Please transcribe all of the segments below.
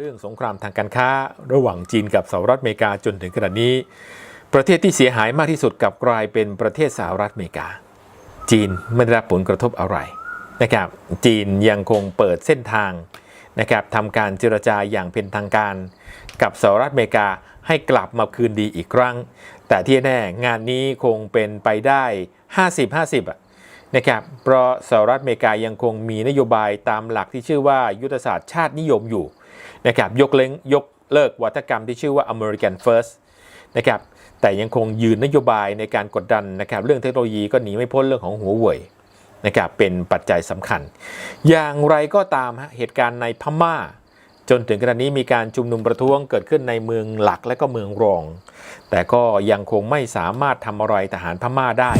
เรื่องสงครามทางการค้าระหว่างจีนกับสหรัฐอเมริกาจนถึงขณะนี้ ประเทศที่เสียหายมากที่สุดกลับกลายเป็นประเทศสหรัฐอเมริกา จีนไม่ได้รับผลกระทบอะไรนะครับจีนยังคงเปิดเส้นทางนะครับทำการเจรจาอย่างเป็นทางการ กับสหรัฐอเมริกาให้กลับมาคืนดีอีกครั้ง แต่ที่แน่งานนี้คงเป็นไปได้ 50-50อะนะครับ เพราะสหรัฐอเมริกายังคงมีนโยบายตามหลักที่ชื่อว่ายุทธศาสตร์ชาตินิยมอยู่ นะครับยกเล้งยกเลิกวัฒกรรมที่ชื่อว่า American First นะครับแต่ยังคงยืนนโยบายในการกดดันนะครับเรื่องเทคโนโลยีก็หนีไม่พ้นเรื่องของหัวเว่ยนะครับเป็นปัจจัยสำคัญ อย่างไรก็ตามฮะเหตุการณ์ในพม่า จนถึงขณะนี้มีการชุมนุมประท้วงเกิดขึ้นในเมืองหลักและก็เมืองรอง แต่ก็ยังคงไม่สามารถทำอะไรทหารพม่าได้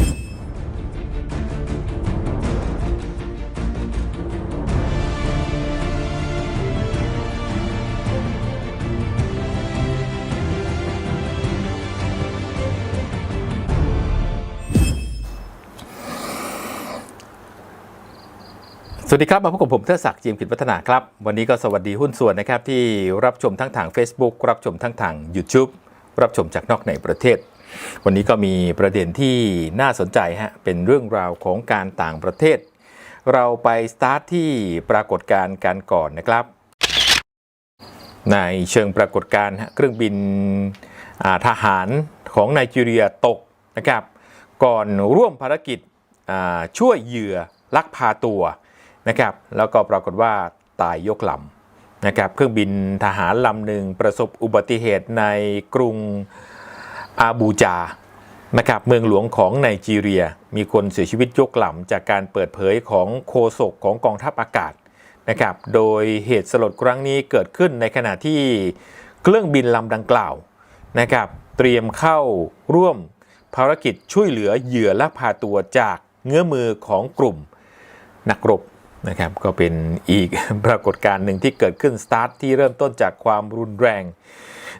สวัสดีครับ มาพบกับผมเทดศักดิ์จีมกิจวัฒนาครับ วันนี้ก็สวัสดีหุ้นส่วนนะครับที่รับชมทั้งทาง Facebook รับชมทั้งทาง YouTube รับชมจากนอกในประเทศ วันนี้ก็มีประเด็นที่น่าสนใจฮะเป็นเรื่องราวของการต่างประเทศ เราไปสตาร์ทที่ปรากฏการณ์การก่อนนะครับ ในเชิงปรากฏการณ์เครื่องบินทหารของไนจีเรียตกนะครับ ก่อนร่วมภารกิจช่วยเหยื่อลักพาตัว นะครับ แล้วก็ปรากฏว่าตายยกลำนะครับเครื่องบินทหารลำหนึ่งประสบอุบัติเหตุในกรุงอาบูจานะครับเมืองหลวงของไนจีเรีย มีคนเสียชีวิตยกลำจากการเปิดเผยของโฆษกของกองทัพอากาศนะครับ โดยเหตุสลดครั้งนี้เกิดขึ้นในขณะที่เครื่องบินลำดังกล่าวนะครับเตรียมเข้าร่วมภารกิจช่วยเหลือเหยื่อแลักพาตัวจากเงื้อมือของกลุ่มนักรบ นะครับก็เป็นอีกปรากฏการณ์หนึ่งที่เกิดขึ้นสตาร์ทที่เริ่มต้นจากความรุนแรง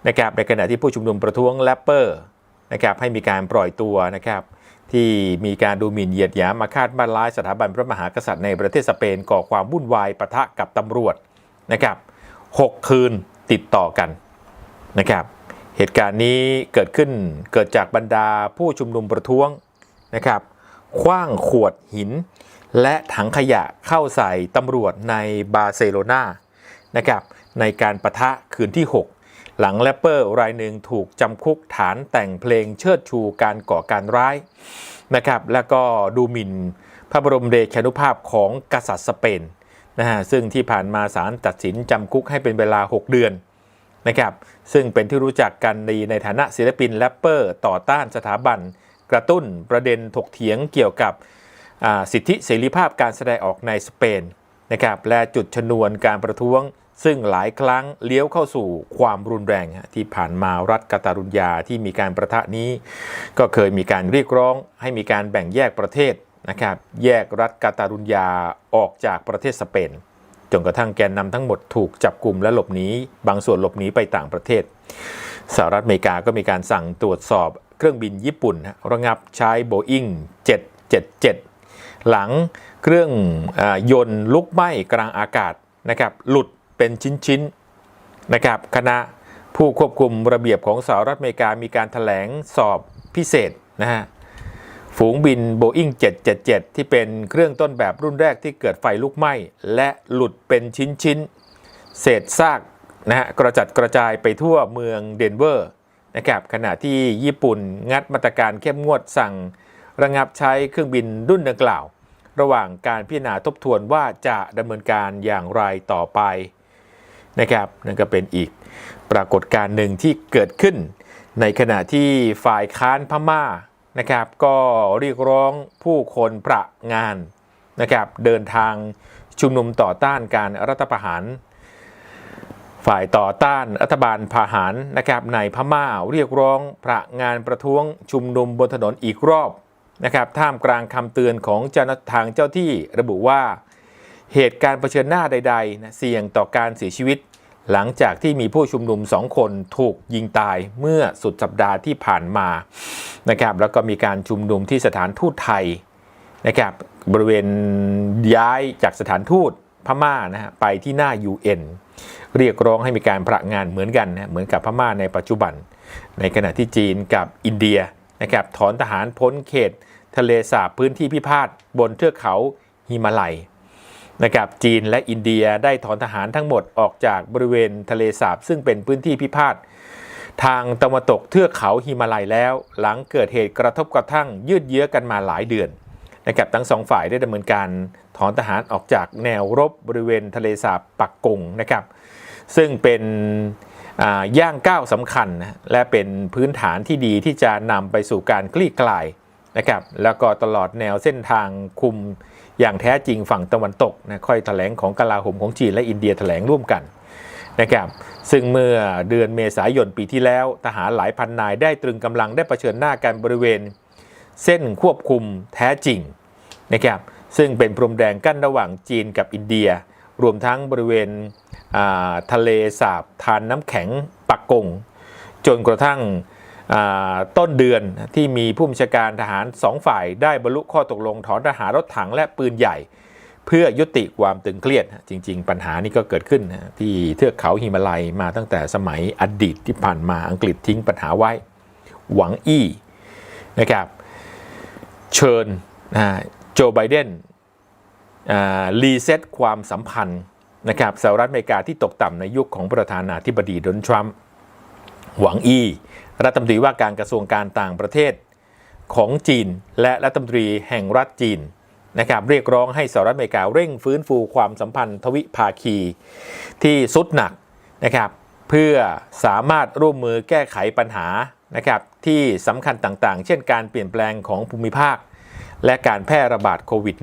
นะครับในขณะที่ผู้ชุมนุมประท้วงแรปเปอร์นะครับให้มีการปล่อยตัวนะครับที่มีการดูหมิ่นเหยียดหยามมาคาดบ้านร้ายสถาบันพระมหากษัตริย์ในประเทศสเปนก่อความวุ่นวายปะทะกับตำรวจนะครับหกคืนติดต่อกันนะครับเหตุการณ์นี้เกิดขึ้นเกิดจากบรรดาผู้ชุมนุมประท้วงนะครับ คว้างขวดหิน และถังขยะเข้าใส่ตำรวจในบาร์เซโลนานะครับในการประทะคืนที่ 6 หลังแรปเปอร์รายหนึ่งถูกจำคุกฐานแต่งเพลงเชิดชูการก่อการร้ายนะครับแล้วก็ดูหมิ่นพระบรมเดชานุภาพของกษัตริย์สเปนนะฮะซึ่งที่ผ่านมาศาลตัดสินจำคุกให้เป็นเวลา 6 เดือนนะครับซึ่งเป็นที่รู้จักกันดีในฐานะศิลปินแรปเปอร์ต่อต้านสถาบัน กระตุ้นประเด็นถกเถียงเกี่ยวกับสิทธิเสรีภาพการแสดงออกในสเปนนะครับและจุดชนวนการประท้วง ซึ่งหลายครั้งเลี้ยวเข้าสู่ความรุนแรงที่ผ่านมารัฐกาตารุญญาที่มีการประทะนี้ ก็เคยมีการเรียกร้องให้มีการแบ่งแยกประเทศนะครับแยกรัฐกาตารุญญาออกจากประเทศสเปนจนกระทั่งแกนนำทั้งหมดถูกจับกลุ่มและหลบหนีบางส่วนหลบหนีไปต่างประเทศสหรัฐอเมริกาก็มีการสั่งตรวจสอบ เครื่องบินญี่ปุ่น ระงับใช้โบอิง777 หลังเครื่องอยนต์ลุกไหม้กลางอากาศนะครับหลุดเป็นชิ้นๆนะครับคณะผู้ควบคุมระเบียบของสหรัฐอเมริกามีการถแถลงสอบพิเศษนะฮะฝูงบิน Boeing 777 ที่เป็นเครื่องต้นแบบรุ่นแรกที่เกิดไฟลุกไหม้ และหลุดเป็นชิ้นๆเศษซากนะฮะกระจัดกระจายไปทั่วเมืองเดนเวอร์ นะครับขณะที่ญี่ปุ่นงัดมาตรการเข้มงวดสั่ง ระงับใช้เครื่องบินรุ่นดังกล่าว ระหว่างการพิจารณาทบทวนว่าจะดำเนินการอย่างไรต่อไปนะครับนั่นก็เป็นอีกปรากฏการณ์หนึ่งที่เกิดขึ้น ในขณะที่ฝ่ายค้านพม่านะครับ ก็เรียกร้องผู้คนประงานนะครับ เดินทางชุมนุมต่อต้านการรัฐประหาร ฝ่ายต่อต้านรัฐบาลพาหารนะครับในพม่าเรียกร้องประงานประท้วงชุมนุมบนถนนอีกรอบนะครับท่ามกลางคำเตือนของเจ้าหน้าทางเจ้าที่ระบุว่า เหตุการณ์เผชิญหน้าใดๆนะเสี่ยงต่อการเสียชีวิต หลังจากที่มีผู้ชุมนุมสองคนถูกยิงตายเมื่อสุดสัปดาห์ที่ผ่านมานะครับแล้วก็มีการชุมนุมที่สถานทูตไทยนะครับบริเวณย้ายจากสถานทูตพม่านะฮะไปที่หน้า UN เรียกร้องให้มีการประงานเหมือนกันนะเหมือนกับพม่าในปัจจุบัน ในขณะที่จีนกับอินเดียนะครับถอนทหารพ้นเขต ทะเลสาบพื้นที่พิพาทบนเทือกเขาฮิมาลัยนะครับจีนและอินเดียได้ถอนทหารทั้งหมดออกจากบริเวณทะเลสาบซึ่งเป็นพื้นที่พิพาททางตะวันตกเทือกเขาฮิมาลัยแล้ว หลังเกิดเหตุกระทบกระทั่งยืดเยื้อกันมาหลายเดือนนะครับทั้งสองฝ่ายได้ดำเนินการ ถอนทหารออกจากแนวรบบริเวณทะเลสาบปักกงนะครับ ซึ่งเป็นย่างก้าวสำคัญนะและเป็นพื้นฐานที่ดีที่จะนำไปสู่การคลี่คลายนะครับแล้วก็ตลอดแนวเส้นทางคุมอย่างแท้จริงฝั่งตะวันตกนะค่อยแถลงของกลาโหมของจีนและอินเดียแถลงร่วมกันนะครับซึ่งเมื่อเดือนเมษายนปีที่แล้ว ทหารหลายพันนายได้ตรึงกำลังได้เผชิญหน้ากันบริเวณ เส้นควบคุมแท้จริงนะครับ ซึ่งเป็นพรมแดงกั้นระหว่างจีนกับอินเดีย รวมทั้งบริเวณทะเลสาบทานน้ำแข็งปักกง จนกระทั่งต้นเดือนที่มีผู้บัญชาการทหารสองฝ่ายได้บรรลุข้อตกลงถอนทหารรถถังและปืนใหญ่ เพื่อยุติความตึงเครียด จริง ๆ ปัญหานี้ก็เกิดขึ้นที่เทือกเขาหิมาลัยมาตั้งแต่สมัยอดีตที่ผ่านมาอังกฤษทิ้งปัญหาไว้ หวังอี้นะครับเชิญนะ โจไบเดนรีเซ็ตความสัมพันธ์นะครับสหรัฐอเมริกาที่ตกต่ำในยุคของประธานาธิบดีโดนัลด์ทรัมป์หวังอี้รัฐมนตรีว่าการกระทรวงการต่างประเทศของจีน และรัฐมนตรีแห่งรัฐจีนนะครับเรียกร้องให้สหรัฐอเมริกาเร่งฟื้นฟูความสัมพันธ์ทวิภาคี ที่สุดหนักนะครับเพื่อสามารถร่วมมือแก้ไขปัญหานะครับที่สำคัญต่างๆ เช่นการเปลี่ยนแปลงของภูมิภาค และการแพร่ระบาดโควิด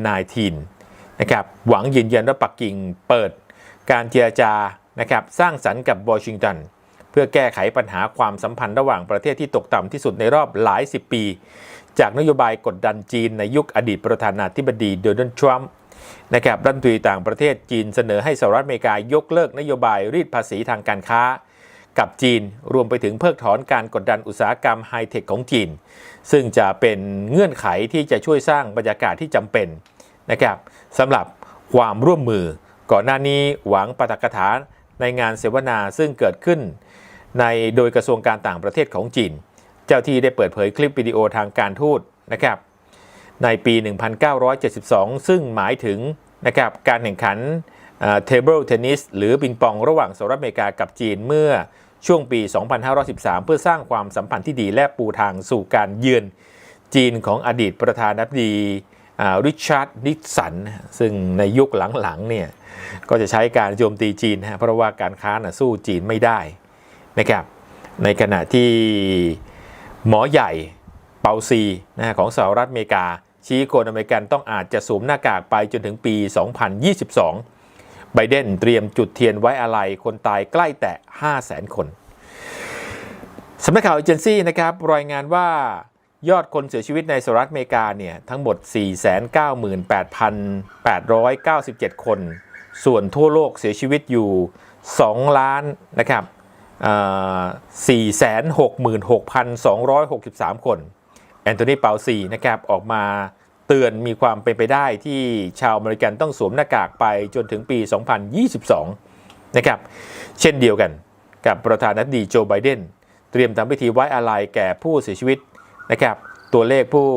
-19 นะครับหวังยืนยันว่าปักกิ่งเปิดการเจรจานะครับสร้างสรรค์กับวอชิงตันเพื่อแก้ไขปัญหาความสัมพันธ์ระหว่างประเทศที่ตกต่ำที่สุดในรอบหลายสิบปี จากนโยบายกดดันจีนในยุคอดีตประธานาธิบดีโดนัลด์ทรัมป์นะครับรัฐมนตรีต่างประเทศจีนเสนอให้สหรัฐอเมริกายกเลิกนโยบายรีดภาษีทางการค้า กับจีนรวมไปถึงเพิกถอนการกดดันอุตสาหกรรมไฮเทคของจีน ซึ่งจะเป็นเงื่อนไขที่จะช่วยสร้างบรรยากาศที่จำเป็นนะครับสำหรับความร่วมมือ ก่อนหน้านี้หวังปาฐกถาในงานเสวนาซึ่งเกิดขึ้น ในโดยกระทรวงการต่างประเทศของจีน เจ้าที่ได้เปิดเผยคลิปวิดีโอทางการทูตนะครับในปี 1972 ซึ่งหมายถึงนะครับการแข่งขันเทเบิลเทนนิสหรือปิงปองระหว่างสหรัฐอเมริกากับจีนเมื่อ ช่วงปี 2513 เพื่อสร้างความสัมพันธ์ที่ดีและปูทางสู่การเยือนจีนของอดีตประธานาธิบดีริชาร์ดนิกสัน ซึ่งในยุคหลังๆเนี่ยก็จะใช้การโจมตีจีนนะเพราะว่าการค้านะสู้จีนไม่ได้นะครับในขณะที่หมอใหญ่เปาซีนะของสหรัฐอเมริกา ชี้คนอเมริกันต้องอาจจะสวมหน้ากากไปจนถึงปี 2022 ไบเดนเตรียมจุดเทียนไว้อาลัยคนตายใกล้แต่ 500,000คนสำนักข่าวเอเจนซี่นะครับรายงานว่ายอดคนเสียชีวิตในสหรัฐอเมริกาเนี่ยทั้งหมด 498,897 คน ส่วนทั่วโลกเสียชีวิตอยู่ 2 ล้านนะครับ466,263 คน แอนโทนีเปาซีนะครับออกมา เตือนมีความเป็นไปได้ที่ชาวอเมริกันต้องสวมหน้ากากไปจนถึงปี 2022 นะครับ เช่นเดียวกันกับประธานาธิบดีโจไบเดนเตรียมทำพิธีไว้อาลัยแก่ผู้เสียชีวิตนะครับตัวเลขผู้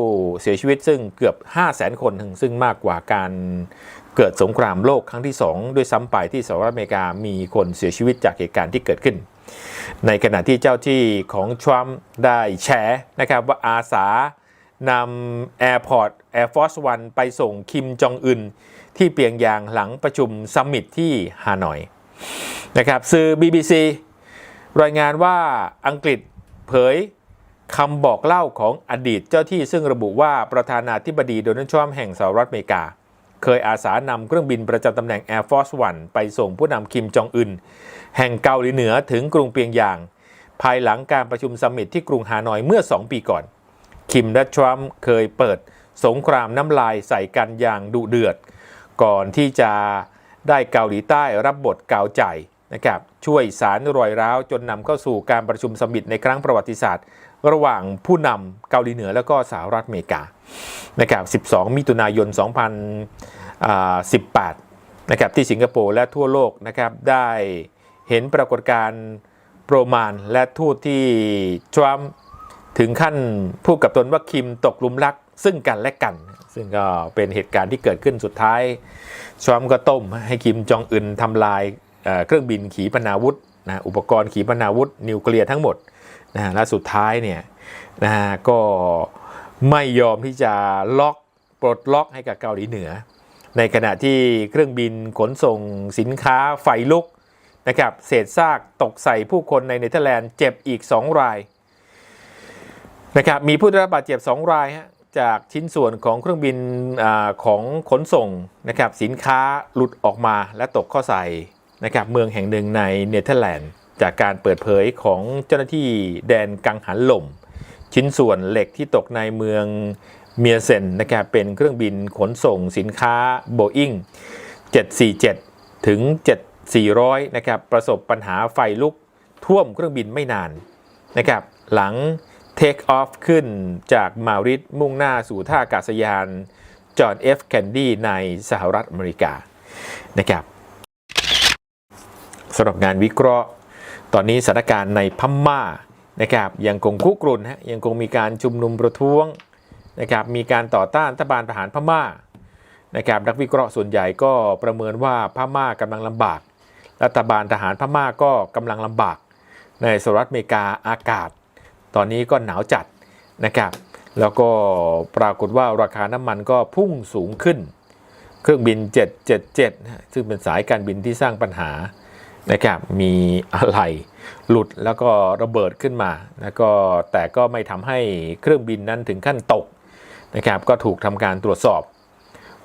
เสียชีวิตซึ่งเกือบ 5 0 0แสนคนซึ่งมากกว่าการเกิดสงครามโลกครั้งที่ 2 ด้วยซ้ำไปที่สหรัฐอเมริกามีคนเสียชีวิตจากเหตุการณ์ที่เกิดขึ้น ในขณะที่เจ้าที่ของทรัมป์ได้แชร์นะครับว่าอาสา นำ Airport Air Force One ไปส่งคิมจองอึนที่เปียงยางหลังประชุมซัมมิตที่ฮานอยนะครับสื่อ BBC รายงานว่าอังกฤษเผยคำบอกเล่าของอดีตเจ้าที่ซึ่งระบุว่าประธานาธิบดีโดนัลด์ทรัมป์แห่งสหรัฐอเมริกา เคยอาสานำเครื่องบินประจำตำแหน่ง Air Force One ไปส่งผู้นำคิมจองอึนแห่งเกาหลีเหนือถึงกรุงเปียงยาง ภายหลังการประชุมซัมมิตที่กรุงฮานอยเมื่อ 2 ปีก่อน คิมและทรัมป์เคยเปิดสงครามน้ำลายใส่กันอย่างดุเดือด ก่อนที่จะได้เกาหลีใต้รับบทกาวใจนะครับช่วยสารรอยร้าวจนนำเข้าสู่การประชุมสมิตในครั้งประวัติศาสตร์ ระหว่างผู้นำเกาหลีเหนือแล้วก็สหรัฐอเมริกานะครับ 12 มิถุนายน 2018 นะครับที่สิงคโปร์และทั่วโลกนะครับได้เห็นปรากฏการณ์โปรมานและทูตที่ทรัมป์ ถึงขั้นพูดกับตนว่าคิมตกลุมรัก ซึ่งกันและกัน ซึ่งก็เป็นเหตุการณ์ที่เกิดขึ้นสุดท้ายทรัมก็ต้มให้คิมจองอึนทำลายเเครื่องบินขีปนาวุธนะอุปกรณ์ขีปนาวุธนิวเคลียร์ทั้งหมดนะและสุดท้ายเนี่ยนะฮะก็ไม่ยอมที่จะล็อกปลดล็อกให้กับเกาหลีเหนือ ในขณะที่เครื่องบินขนส่งสินค้าไฟลุกนะครับเศษซากตกใส่ผู้คนในเนเธอร์แลนด์เจ็บอีก 2 ราย นะครับมีผู้ได้รับบาดเจ็บ 2 รายฮะจากชิ้นส่วนของเครื่องบินอของขนส่งนะครับสินค้าหลุดออกมาและตกเข้าใส่นะครับเมืองแห่งหนึ่งในเนเธอร์แลนด์ จากการเปิดเผยของเจ้าหน้าที่แดนกังหันลม ชิ้นส่วนเหล็กที่ตกในเมืองเมียเซนนะครับเป็นเครื่องบินขนส่งสินค้า Boeing 747 ถึง 7400 นะครับประสบปัญหาไฟลุกท่วมเครื่องบินไม่นานนะครับหลัง เทคออฟขึ้นจากมาริดมุ่งหน้าสู่ท่าอากาศยาน จอห์นเอฟแคนดี้ในสหรัฐอเมริกานะครับสำหรับงานวิเคราะห์ ตอนนี้สถานการณ์ในพม่านะครับยังคงคุกรุ่นฮะยังคงมีการชุมนุมประท้วงนะครับมีการต่อต้านรัฐบาลทหารพม่านะครับนักวิเคราะห์ส่วนใหญ่ก็ประเมินว่าพม่ากำลังลำบาก รัฐบาลทหารพม่าก็กำลังลำบาก ในสหรัฐอเมริกาอากาศ ตอนนี้ก็หนาวจัดนะครับ แล้วก็ปรากฏว่าราคาน้ำมันก็พุ่งสูงขึ้น เครื่องบิน 777 ซึ่งเป็นสายการบินที่สร้างปัญหานะครับมีอะไรหลุดแล้วก็ระเบิดขึ้นมา แล้วก็แต่ก็ไม่ทำให้เครื่องบินนั้นถึงขั้นตกนะครับก็ถูกทำการตรวจสอบ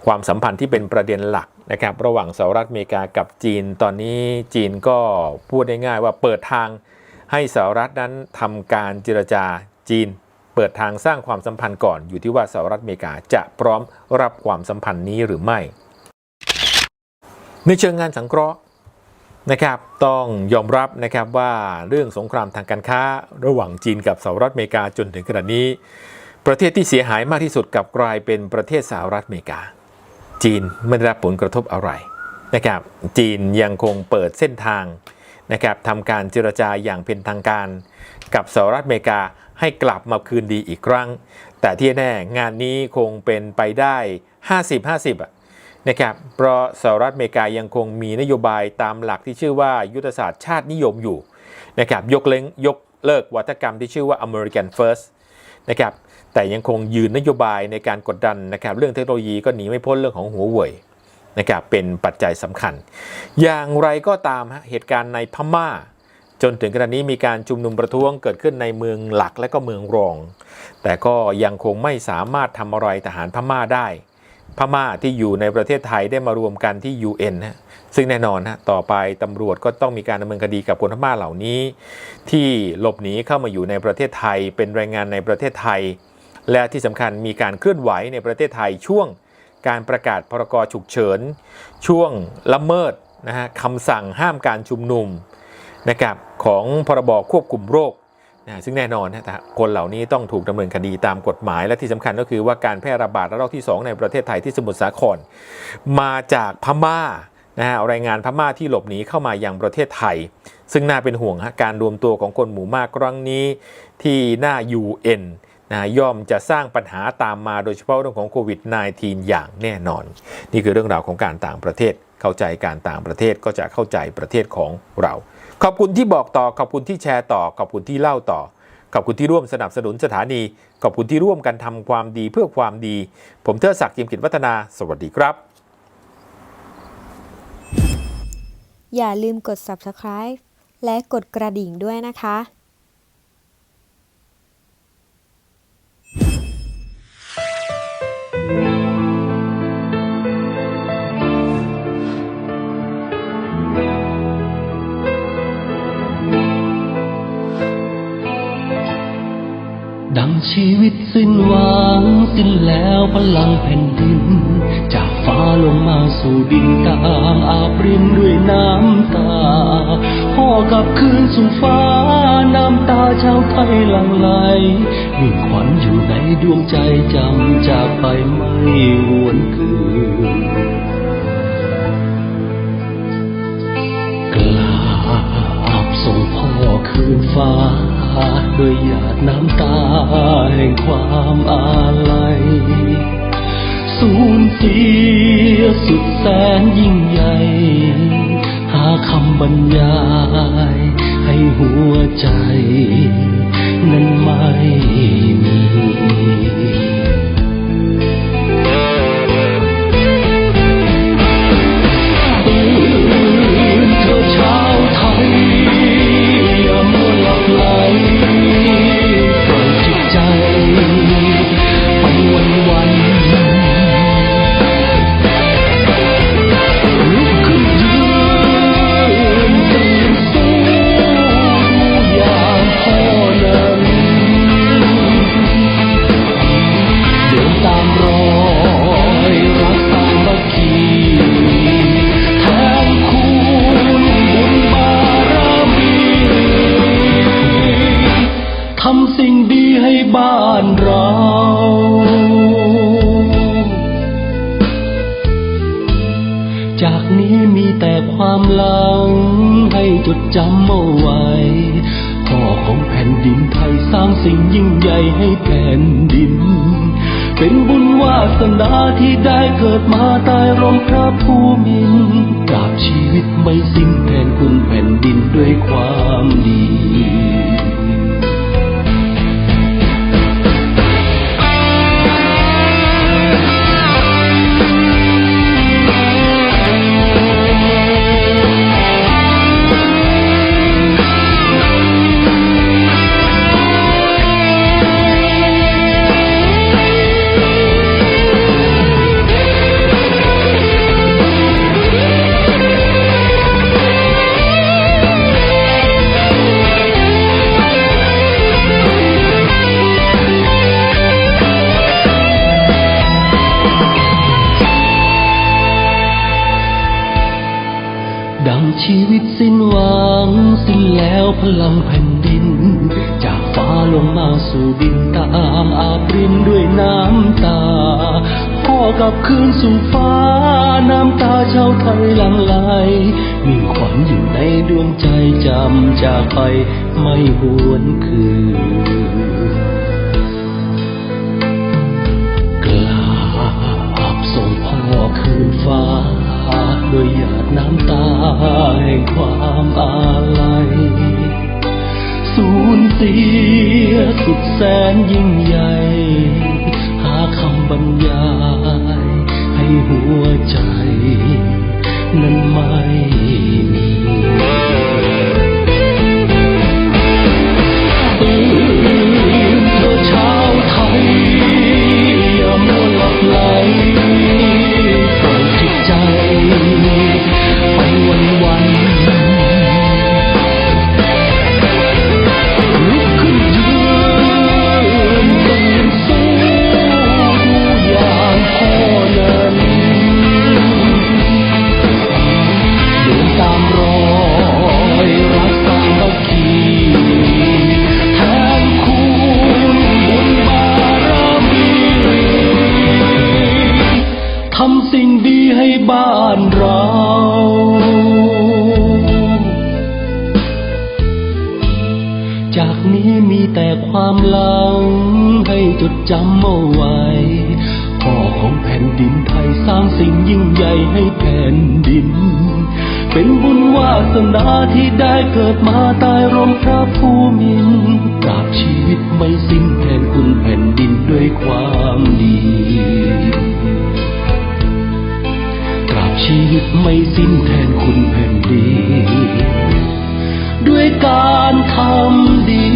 ความสัมพันธ์ที่เป็นประเด็นหลักนะครับระหว่างสหรัฐอเมริกากับจีน ตอนนี้จีนก็พูดได้ง่ายว่าเปิดทาง ให้สหรัฐนั้นทำการเจรจาจีน เปิดทางสร้างความสัมพันธ์ก่อนอยู่ที่ว่าสหรัฐอเมริกาจะพร้อมรับความสัมพันธ์นี้หรือไม่ ในเชิงงานสังเคราะห์นะครับต้องยอมรับนะครับว่าเรื่องสงครามทางการค้าระหว่างจีนกับสหรัฐอเมริกาจนถึงขณะนี้ ประเทศที่เสียหายมากที่สุดกับกลายเป็นประเทศสหรัฐอเมริกา จีนไม่ได้รับผลกระทบอะไรนะครับจีนยังคงเปิดเส้นทาง นะครับทำการเจรจาอย่างเป็นทางการกับสหรัฐอเมริกาให้กลับมาคืนดีอีกครั้ง แต่ที่แน่งานนี้คงเป็นไปได้ 50-50อะนะครับเพราะสหรัฐอเมริกายังคงมีนโยบายตามหลักที่ชื่อว่ายุทธศาสตร์ชาตินิยมอยู่นะครับยกเล้งยกเลิกวัฒกรรมที่ชื่อว่า American First นะครับแต่ยังคงยืนนโยบายในการกดดันนะครับเรื่องเทคโนโลยีก็หนีไม่พ้นเรื่องของหัวเว่ย นะครับเป็นปัจจัยสำคัญ อย่างไรก็ตามฮะเหตุการณ์ในพม่า จนถึงขณะนี้มีการชุมนุมประท้วงเกิดขึ้นในเมืองหลักและก็เมืองรอง แต่ก็ยังคงไม่สามารถทำอะไรทหารพม่าได้ พม่าที่อยู่ในประเทศไทยได้มารวมกันที่ UN นะซึ่งแน่นอนฮะต่อไปตำรวจก็ต้องมีการดำเนินคดีกับคนพม่าเหล่านี้ ที่หลบหนีเข้ามาอยู่ในประเทศไทย เป็นแรงงานในประเทศไทย และที่สำคัญมีการเคลื่อนไหวในประเทศไทยช่วง การประกาศพรกฉุกเฉิน ช่วงละเมิดนะฮะคำสั่งห้ามการชุมนุมนะครับของพรบควบคุมโรคนะซึ่งแน่นอนนะคนเหล่านี้ต้องถูกดำเนินคดีตามกฎหมาย และที่สำคัญก็คือว่าการแพร่ระบาดระลอกที่ 2 ในประเทศไทยที่สมุทรสาคร มาจากพม่านะฮะแรงงานพม่าที่หลบหนีเข้ามายังประเทศไทย ซึ่งน่าเป็นห่วงฮะการรวมตัวของคนหมู่มากครั้งนี้ที่หน้า UN นะย่อมจะสร้างปัญหาตามมาโดยเฉพาะเรื่องของโควิด -19 อย่างแน่นอน นี่คือเรื่องราวของการต่างประเทศ เข้าใจการต่างประเทศก็จะเข้าใจประเทศของเรา ขอบคุณที่บอกต่อ ขอบคุณที่แชร์ต่อ ขอบคุณที่เล่าต่อ ขอบคุณที่ร่วมสนับสนุนสถานี ขอบคุณที่ร่วมกันทำความดีเพื่อความดี ผมเทอศักดิ์จิมกิจวัฒนา สวัสดีครับ อย่าลืมกด subscribe และกดกระดิ่งด้วยนะคะ ชีวิตสิ้นหวังสิ้นแล้วพลังแผ่นดิน จากฟ้าลงมาสู่ดินตามอาบรินด้วยน้ำตาพ่อกับคืนสู่ฟ้าน้ำตาชาวไทยหลั่งไหลมีขวัญอยู่ในดวงใจจำจากไปไม่หวนคืนกลาบส่งพ่อคืนฟ้า ด้วยหยาดน้ำตาแห่งความอาลัย สูญเสียสุดแสนยิ่งใหญ่ หาคำบรรยายให้หัวใจ นั้นไม่มี จำเอาไว้พ่อของแผ่นดินไทยสร้างสิ่งยิ่งใหญ่ให้แผ่นดิน เป็นบุญวาสนาที่ได้เกิดมาตายร่มพระภูมินทร์ตราบชีวิตไม่สิ้นแทนคุณแผ่นดินด้วยความดี วพลังแผ่นดิน จากฟ้าลงมาสู่ดินตามอาบรินด้วยน้ำตา พ่อกลับคืนสู่ฟ้า น้ำตาชาวไทยหลั่งไหลมิ่งขวัญอยู่ในดวงใจจำจากไปไม่หวนคืนกราบส่งพ่อคืนฟ้าด้วยหยาดน้ำตาแห่งความอาลัย สียสุดแสนยิ่งใหญ่ หาคำบรรยาย ให้หัวใจ นั้นไม่ ให้แผ่นดิน เป็นบุญวาสนาที่ได้เกิดมาใต้ร่มพระภูมินทร์ตราบชีวิตไม่สิ้นแทนคุณแผ่นดินด้วยความดีตราบชีวิตไม่สิ้นแทนคุณแผ่นดินด้วยการทำดี